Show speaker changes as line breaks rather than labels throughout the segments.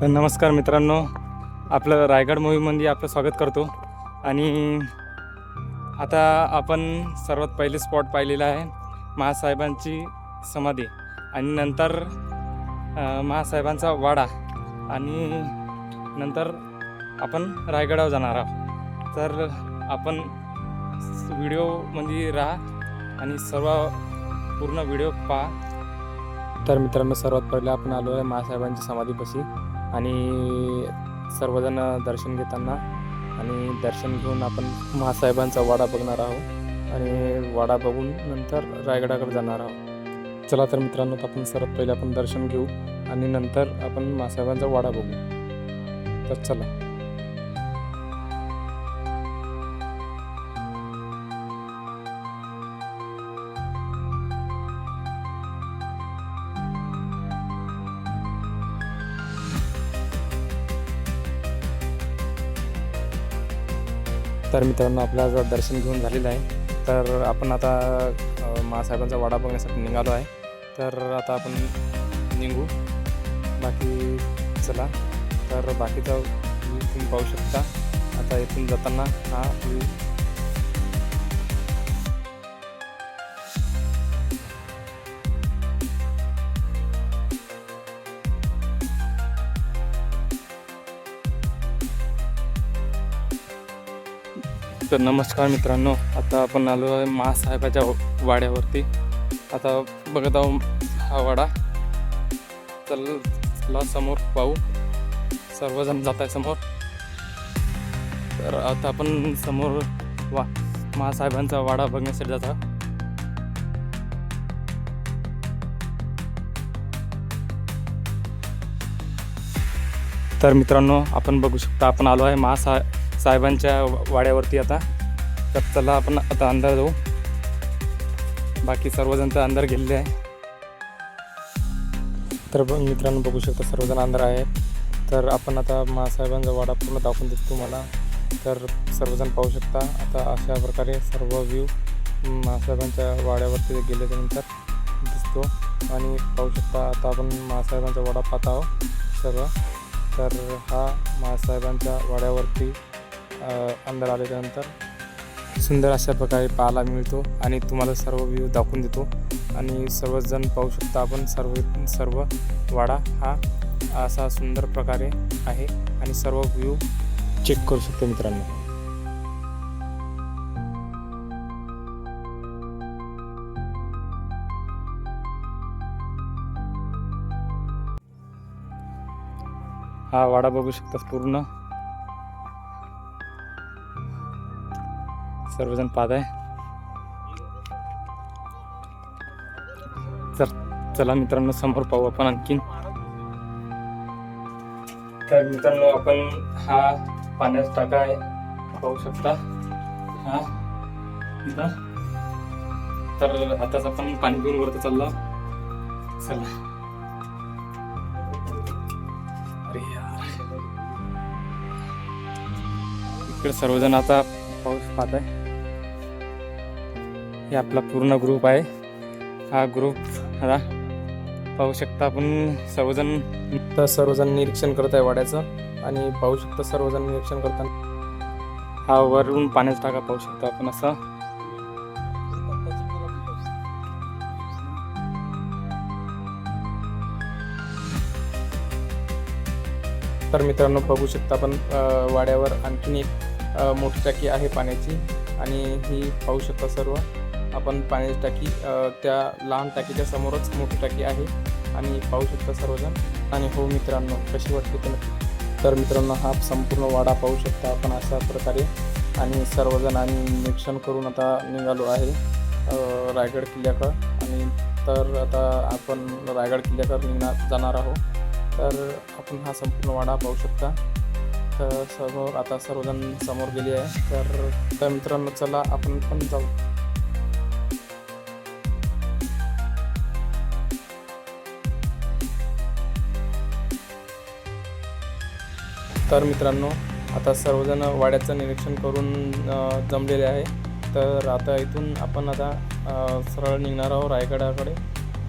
तर नमस्कार मित्रांनो. आपलं रायगड मूवीमध्ये आपलं स्वागत करतो. आणि आता आपण सर्वात पहिले स्पॉट पाहिलेला आहे महासाहेबांची समाधी. आणि नंतर महासाहेबांचा वाडा. आणि नंतर आपण रायगडावर जाणार आहोत. तर आपण व्हिडिओमध्ये राहा आणि सर्व पूर्ण व्हिडिओ पहा. तर मित्रांनो सर्वात पहिले आपण आलो आहे महासाहेबांची समाधीपाशी. आणि सर्वजण दर्शन घेताना आणि दर्शन घेऊन आपण महासाहेबांचा वाडा बघणार आहोत. आणि वाडा बघून नंतर रायगडाकडे जाणार आहोत. चला तर मित्रांनो आपण सर्वात पहिले आपण दर्शन घेऊ आणि नंतर आपण महासाहेबांचा वाडा बघू. तर चला. तर मित्रांनो आपल्याला दर्शन घेऊन झालेलं आहे. तर आपण आता महासाहेबांचा वाडा बघण्यासाठी निघालो आहे. तर आता आपण निघू. बाकी चला. तर बाकीचा व्ह्यू तुम्ही पाहू शकता. आता इथून जाताना हा तर नमस्कार मित्रांनो आता आपण आलो आहे महासाहेबाच्या वाड्यावरती. आता बघत आहो हा वाडा. चल समोर पाहू. सर्वजण जात आहे समोर. तर आता आपण समोर वा महासाहेबांचा वाडा बघण्यासाठी जाता तर मित्रांनो आपण बघू शकता आपण आलो आहे महासा साहेबांच्या वाड्यावरती आता. तर चला आपण आता अंदर जाऊ. बाकी सर्वजण तर अंदर गेलेले आहे. तर मित्रांनो बघू शकता सर्वजण अंदर आहे. तर आपण आता महासाहेबांचा वाडा पूर्ण दाखवून देतो तुम्हाला. तर सर्वजण पाहू शकता. आता अशा प्रकारे सर्व व्ह्यू महासाहेबांच्या वाड्यावरती गेल्याच्यानंतर दिसतो. आणि पाहू शकता आता आपण महासाहेबांचा वाडा पाहत आहोत सर्व. तर हा महासाहेबांच्या वाड्यावरती अंदर आल्याच्यानंतर सुंदर अशा प्रकारे पाहायला मिळतो आणि तुम्हाला सर्व व्ह्यू दाखवून देतो. आणि सर्वजण पाहू शकता आपण सर्व सर्व वाडा हा असा सुंदर प्रकारे आहे आणि सर्व व्ह्यू चेक करू शकतो मित्रांनो. हा वाडा बघू शकता पूर्ण. सर्वजण पाहत आहे. तर चला मित्रांनो समोर पाहू आपण आणखीन. तर मित्रांनो आपण हा पाण्याचा टाका आहे. पाहू शकता. हा. इथं. तर आताच आपण पाणी पिऊन वरती चाललो चला. अरे यार. इकडे सर्वजण आता पाऊस पाहत आहे. हे आपला पूर्ण ग्रुप आहे. हा ग्रुप आता पाहू शकता आपण सर्वजण तर सर्वजण निरीक्षण करत आहे वाड्याचं आणि पाहू शकता सर्वजण निरीक्षण करताना हा वरून पाण्याचा टाका पाहू शकतो आपण असं. तर मित्रांनो बघू शकता आपण वाड्यावर आणखीन एक मोठी टाकी आहे पाण्याची आणि ही पाहू शकता सर्व. आपण पाण्याची टाकी त्या लहान टाकीच्या समोरच मोठी टाकी आहे. आणि पाहू शकता सर्वजण. आणि हो मित्रांनो कशी वाटते तर नक्की. तर मित्रांनो हा संपूर्ण वाडा पाहू शकता आपण अशा प्रकारे. आणि सर्वजण आम्ही निरीक्षण करून आता निघालो आहे रायगड किल्ल्याकडं. आणि तर आता आपण रायगड किल्ल्याकडं निघणार जाणार आहोत. तर आपण हा संपूर्ण वाडा पाहू शकता. तर समोर आता सर्वजण समोर गेले आहे. तर त्या मित्रांनो चला आपण पण जाऊ. तर मित्रांनो आता सर्वजण वाड्याचं निरीक्षण करून जमलेले आहे. तर आता इथून आपण आता सरळ निघणार आहोत रायगडाकडे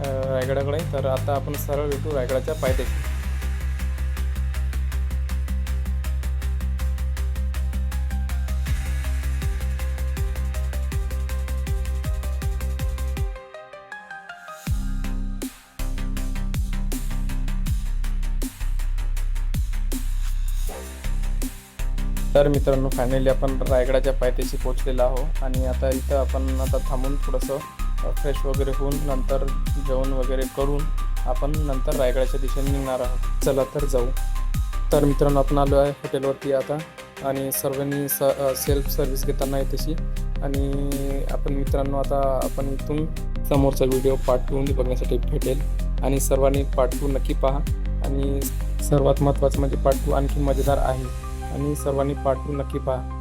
रायगडाकडे. तर आता आपण सरळ भेटू रायगडाच्या पायथ्याशी. तर मित्रांनो फायनली आपण रायगडाच्या पायथ्याशी पोहोचलेलो आहो आणि आता इथं आपण आता थांबून थोडंसं फ्रेश वगैरे होऊन नंतर जेवण वगैरे करून आपण नंतर रायगडाच्या दिशेने निघणार आहोत. चला तर जाऊ. तर मित्रांनो आपण आलो आहे हॉटेलवरती आता. आणि सर्वांनी स सेल्फ सर्व्हिस घेताना आहे तशी. आणि आपण मित्रांनो आता आपण इथून समोरचा व्हिडिओ पार्ट टू बघण्यासाठी भेटेल. आणि सर्वांनी पार्ट टू नक्की पहा. आणि सर्वात महत्त्वाचं म्हणजे पार्ट टू आणखी मजेदार आहे. आणि सर्वांनी पाठवून नक्की पहा.